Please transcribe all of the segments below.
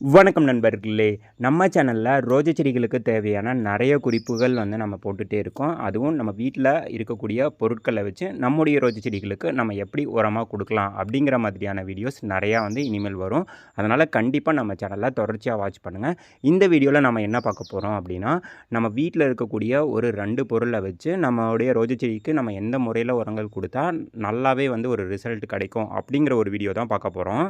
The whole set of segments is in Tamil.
வணக்கம் நண்பர்களே. நம்ம சேனலில் ரோஜா செடிகளுக்கு தேவையான நிறைய குறிப்புகள் வந்து நம்ம போட்டுகிட்டே இருக்கோம். அதுவும் நம்ம வீட்டில் இருக்கக்கூடிய பொருட்களை வச்சு நம்முடைய ரோஜா செடிகளுக்கு நம்ம எப்படி உரமாக கொடுக்கலாம் அப்படிங்கிற மாதிரியான வீடியோஸ் நிறையா வந்து இனிமேல் வரும். அதனால் கண்டிப்பாக நம்ம சேனலில் தொடர்ச்சியாக வாட்ச் பண்ணுங்கள் இந்த வீடியோவில் நம்ம என்ன பார்க்க போகிறோம் அப்படின்னா நம்ம வீட்டில் இருக்கக்கூடிய ஒரு ரெண்டு பொருளை வச்சு நம்மளுடைய ரோஜா செடிக்கு நம்ம எந்த முறையில் உரங்கள் கொடுத்தா நல்லாவே வந்து ஒரு ரிசல்ட் கிடைக்கும் அப்படிங்கிற ஒரு வீடியோ தான் பார்க்க போகிறோம்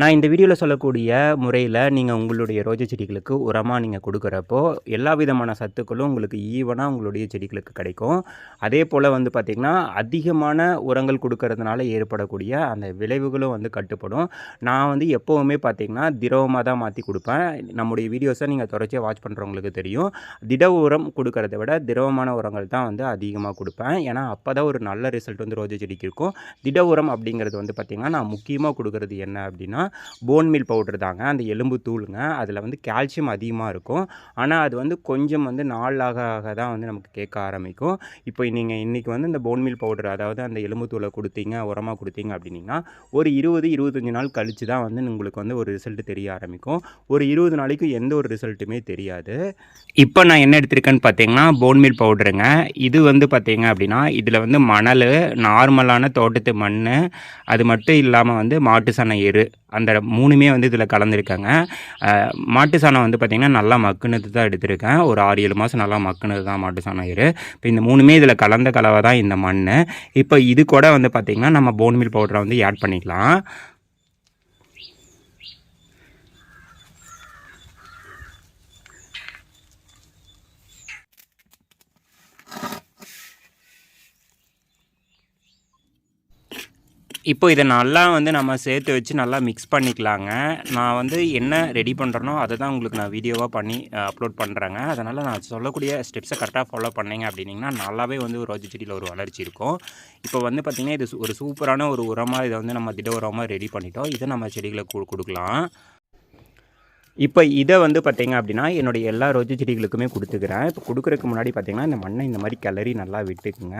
நான் இந்த வீடியோவில் சொல்லக்கூடிய முறையில் நீங்கள் உங்களுடைய ரோஜா செடிகளுக்கு உரமாக நீங்கள் கொடுக்குறப்போ எல்லா விதமான சத்துக்களும் உங்களுக்கு ஈவனாக உங்களுடைய செடிகளுக்கு கிடைக்கும். அதே போல் வந்து பார்த்திங்கன்னா அதிகமான உரங்கள் கொடுக்கறதுனால ஏற்படக்கூடிய அந்த விளைவுகளும் வந்து கட்டுப்படும். நான் வந்து எப்போவுமே பார்த்திங்கன்னா திரவமாக தான் மாற்றி கொடுப்பேன். நம்முடைய வீடியோஸை நீங்கள் தொடர்ச்சியாக வாட்ச் பண்ணுறவங்களுக்கு தெரியும். திட உரம் கொடுக்கறத விட திரவமான உரங்கள் தான் வந்து அதிகமாக கொடுப்பேன். ஏன்னா அப்போ தான் ஒரு நல்ல ரிசல்ட் வந்து ரோஜா செடிக்கு இருக்கும். திட உரம் அப்படிங்கிறது வந்து பார்த்திங்கன்னா நான் முக்கியமாக கொடுக்கறது என்ன அப்படின்னா போன் மில் பவுடர் தாங்க. அந்த எலும்பு தூளுங்க. அதில் வந்து கால்சியம் அதிகமாக இருக்கும். ஆனால் அது வந்து கொஞ்சம் வந்து நாளாக ஆக தான் வந்து நமக்கு கேட்க ஆரம்பிக்கும். இப்போ நீங்கள் இன்றைக்கி வந்து இந்த போன் மில் பவுடர் அதாவது அந்த எலும்பு தூளை கொடுத்தீங்க உரமாக கொடுத்தீங்க அப்படின்னா ஒரு இருபது இருபத்தஞ்சி நாள் கழித்து தான் வந்து உங்களுக்கு வந்து ஒரு ரிசல்ட் தெரிய ஆரம்பிக்கும். ஒரு இருபது நாளைக்கு எந்த ஒரு ரிசல்ட்டுமே தெரியாது. இப்போ நான் என்ன எடுத்திருக்கேன்னு பார்த்தீங்கன்னா போன் மில் பவுடருங்க இது வந்து பார்த்தீங்க அப்படின்னா இதில் வந்து மணல் நார்மலான தோட்டத்து மண் அது மட்டும் இல்லாமல் வந்து மாட்டு சன எரு அந்த மூணுமே வந்து இதில் கலந்துருக்காங்க. மாட்டு சாணம் வந்து பார்த்திங்கன்னா நல்லா மக்குனது தான் எடுத்திருக்கேன். ஒரு ஆறு ஏழு மாதம் நல்லா மக்குனது தான் மாட்டு சாணம் இரு. இப்போ இந்த மூணுமே இதில் கலந்த கலவை தான் இந்த மண் இப்போ இது கூட வந்து பார்த்திங்கன்னா நம்ம போன்மில் பவுடரை வந்து ஆட் பண்ணிக்கலாம். இப்போ இதை நல்லா வந்து நம்ம சேர்த்து வச்சு நல்லா மிக்ஸ் பண்ணிக்கலாங்க. நான் வந்து என்ன ரெடி பண்ணுறனோ அதை தான் உங்களுக்கு நான் வீடியோவாக பண்ணி அப்லோட் பண்ணுறேங்க அதனால் நான் சொல்லக்கூடிய ஸ்டெப்ஸை கரெக்டாக ஃபாலோ பண்ணிங்க அப்படின்னிங்கன்னா நல்லாவே வந்து ஒரு ரோஜா செடியில் ஒரு வளர்ச்சி இருக்கும். இப்போ வந்து பார்த்திங்கன்னா இது ஒரு சூப்பரான ஒரு உரமாக இதை வந்து நம்ம திட உரமாக ரெடி பண்ணிட்டோம். இதை நம்ம செடிகளை கொடுக்கலாம். இப்போ இதை வந்து பார்த்தீங்க அப்படின்னா என்னுடைய எல்லா ரோஜா செடிகளுக்குமே கொடுத்துக்கிறேன். இப்போ கொடுக்குறதுக்கு முன்னாடி பார்த்தீங்கன்னா இந்த மண்ணை இந்த மாதிரி கிளறி நல்லா விட்டுக்குங்க.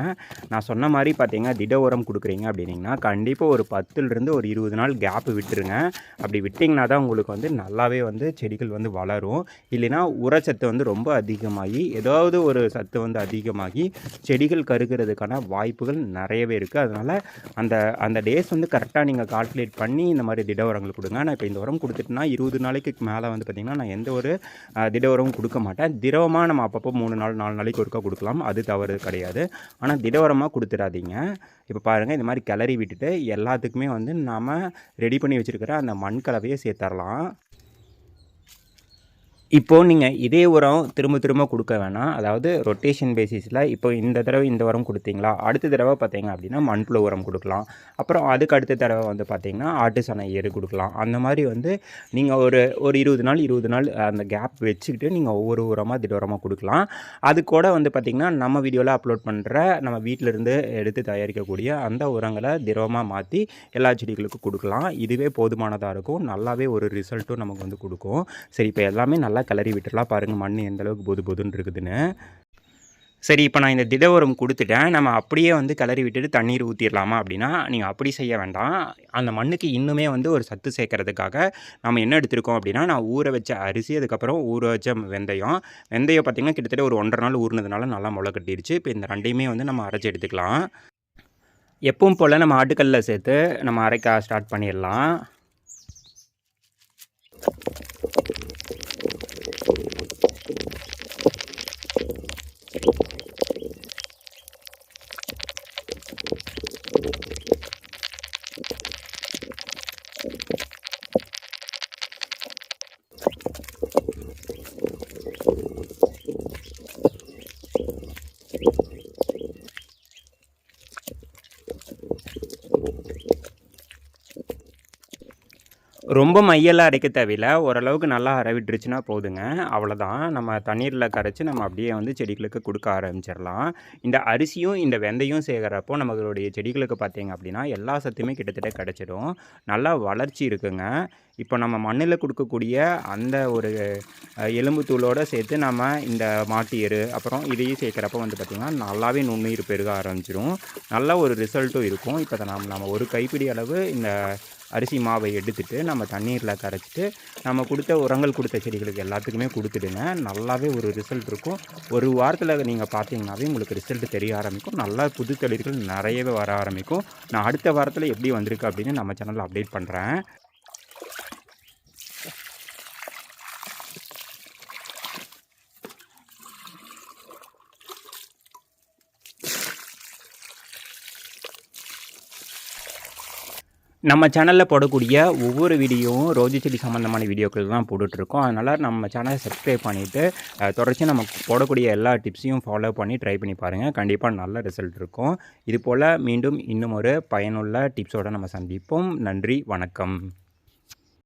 நான் சொன்ன மாதிரி பார்த்தீங்கன்னா திட உரம் கொடுக்குறீங்க அப்படின்னீங்கன்னா கண்டிப்பாக ஒரு பத்துலேருந்து ஒரு இருபது நாள் கேப் விட்டுருங்க. அப்படி விட்டிங்கன்னா தான் உங்களுக்கு வந்து நல்லாவே வந்து செடிகள் வந்து வளரும். இல்லைன்னா உரச்சத்து வந்து ரொம்ப அதிகமாகி ஏதாவது ஒரு சத்து வந்து அதிகமாகி செடிகள் கருகிறதுக்கான வாய்ப்புகள் நிறையவே இருக்குது அதனால் அந்த அந்த டேஸ் வந்து கரெக்டாக நீங்கள் கால்குலேட் பண்ணி இந்த மாதிரி திட உரங்கள் கொடுங்க. நான் இப்போ இந்த உரம் கொடுத்துட்டுனா இருபது நாளைக்கு மேலே வந்து பார்த்திங்கன்னா நான் எந்த ஒரு திட உரமும் கொடுக்க மாட்டேன். திரவமாக நம்ம அப்பப்போ மூணு நாள் நாலு நாளைக்கு ஒருக்கா கொடுக்கலாம். அது தவறு கிடையாது. ஆனால் திட உரமாக கொடுத்துடாதீங்க. இப்போ பாருங்கள் இந்த மாதிரி கிளறி விட்டுட்டு எல்லாத்துக்குமே வந்து நாம் ரெடி பண்ணி வச்சுருக்கிற அந்த மண் கலவையை சேர்த்தரலாம். இப்போது நீங்கள் இதே உரம் திரும்ப திரும்ப கொடுக்க வேணாம். அதாவது ரொட்டேஷன் பேசிஸில் இப்போ இந்த தடவை இந்த உரம் கொடுத்தீங்களா? அடுத்த தடவை பார்த்தீங்க அப்படின்னா மண்புழு உரம் கொடுக்கலாம். அப்புறம் அதுக்கு அடுத்த தடவை வந்து பார்த்தீங்கன்னா ஆட்டு சனை ஏறு கொடுக்கலாம். அந்த மாதிரி வந்து நீங்கள் ஒரு ஒரு இருபது நாள் இருபது நாள் அந்த கேப் வச்சுக்கிட்டு நீங்கள் ஒவ்வொரு உரமாக திட உரமாக கொடுக்கலாம். அது கூட வந்து பார்த்திங்கன்னா நம்ம வீடியோவில் அப்லோட் பண்ணுற நம்ம வீட்டிலேருந்து எடுத்து தயாரிக்கக்கூடிய அந்த உரங்களை திரவமாக மாற்றி எல்லா செடிகளுக்கும் கொடுக்கலாம். இதுவே போதுமானதாக இருக்கும். நல்லாவே ஒரு ரிசல்ட்டும் நமக்கு வந்து கொடுக்கும். சரி இப்போ எல்லாமே நல்லா கிளறி விட்டுடலாம் பாருங்கள் மண் எந்த அளவுக்கு பொது பொதுன்னு இருக்குதுன்னு. சரி இப்போ நான் இந்த திட உரம் கொடுத்துட்டேன். நம்ம அப்படியே வந்து கிளறி விட்டுட்டு தண்ணீர் ஊற்றிடலாமா அப்படின்னா நீங்கள் அப்படி செய்ய வேண்டாம். அந்த மண்ணுக்கு இன்னுமே வந்து ஒரு சத்து சேர்க்கறதுக்காக நம்ம என்ன எடுத்திருக்கோம் அப்படின்னா நான் ஊற வச்ச அரிசி அதுக்கப்புறம் ஊற வச்ச வெந்தயம். வெந்தயம் பார்த்திங்கன்னா கிட்டத்தட்ட ஒரு ஒன்றரை நாள் ஊறினதுனால நல்லா முளை கட்டிடுச்சு இப்போ இந்த ரெண்டையுமே வந்து நம்ம அரைச்சி எடுத்துக்கலாம். எப்பவும் போல் நம்ம ஆட்டுக்கல்ல சேர்த்து நம்ம அரைக்க ஸ்டார்ட் பண்ணிடலாம். Thank you. ரொம்ப மையெல்லாம் அரைக்க தேவையில்ல. ஓரளவுக்கு நல்லா அரவிட்டுருச்சுன்னா போதுங்க. அவ்வளோதான் நம்ம தண்ணீரில் கரைச்சி நம்ம அப்படியே வந்து செடிகளுக்கு கொடுக்க ஆரம்பிச்சிடலாம். இந்த அரிசியும் இந்த வெந்தயம் சேர்க்குறப்போ நம்மளுடைய செடிகளுக்கு பார்த்தீங்க அப்படின்னா எல்லா சத்துமே கிட்டத்தட்ட கிடச்சிடும். நல்லா வளர்ச்சி இருக்குங்க. இப்போ நம்ம மண்ணில் கொடுக்கக்கூடிய அந்த ஒரு எலும்பு தூளோடு சேர்த்து நம்ம இந்த மாட்டு எரு அப்புறம் இதையும் சேர்க்குறப்ப வந்து பார்த்திங்கன்னா நல்லாவே நுண்ணுயிர் பெருக ஆரம்பிச்சிடும் நல்ல ஒரு ரிசல்ட்டும் இருக்கும். இப்போ நம்ம நம்ம ஒரு கைப்பிடி அளவு இந்த அரிசி மாவை எடுத்துட்டு நம்ம தண்ணீரில் கரைச்சிட்டு நம்ம கொடுத்த உரங்கள் கொடுத்த செடிகளுக்கு எல்லாத்துக்குமே கொடுத்துடுங்க. நல்லாவே ஒரு ரிசல்ட் இருக்கும். ஒரு வாரத்தில் நீங்கள் பார்த்தீங்கன்னாவே உங்களுக்கு ரிசல்ட் தெரிய ஆரம்பிக்கும். நல்லா புது தளிர்கள் நிறையவே வர ஆரம்பிக்கும். நான் அடுத்த வாரத்தில் எப்படி வந்திருக்கு அப்படின்னு நம்ம சேனலில் அப்டேட் பண்ணுறேன் நம்ம சேனலில் போடக்கூடிய ஒவ்வொரு வீடியோவும் ரோஜி செடி சம்மந்தமான வீடியோக்கள் தான் போட்டுட்ருக்கோம். அதனால் நம்ம சேனலை சப்ஸ்கிரைப் பண்ணிவிட்டு தொடர்ச்சி நம்ம போடக்கூடிய எல்லா டிப்ஸையும் ஃபாலோ பண்ணி ட்ரை பண்ணி பாருங்கள் கண்டிப்பாக நல்ல ரிசல்ட் இருக்கும். இது போல் மீண்டும் இன்னும் ஒரு பயனுள்ள டிப்ஸோடு நம்ம சந்திப்போம். நன்றி வணக்கம்.